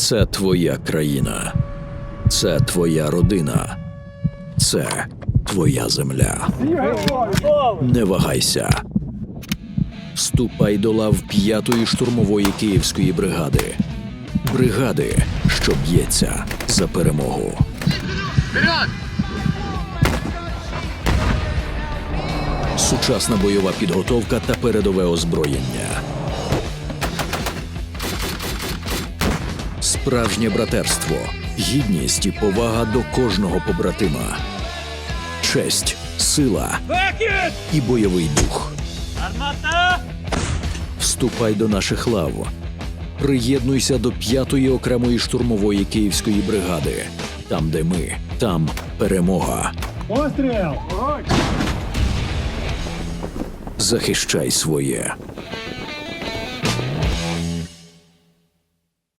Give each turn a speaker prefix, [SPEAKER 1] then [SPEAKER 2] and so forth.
[SPEAKER 1] Це твоя країна, це твоя родина, це твоя земля. Не вагайся. Вступай до лав п'ятої штурмової київської бригади. Бригади, що б'ється за перемогу. Сучасна бойова підготовка та передове озброєння. Справжнє братерство, гідність і повага до кожного побратима. Честь, сила і бойовий дух. Вступай до наших лав. Приєднуйся до п'ятої окремої штурмової київської бригади. Там, де ми, там перемога.
[SPEAKER 2] Постріл!
[SPEAKER 1] Захищай своє.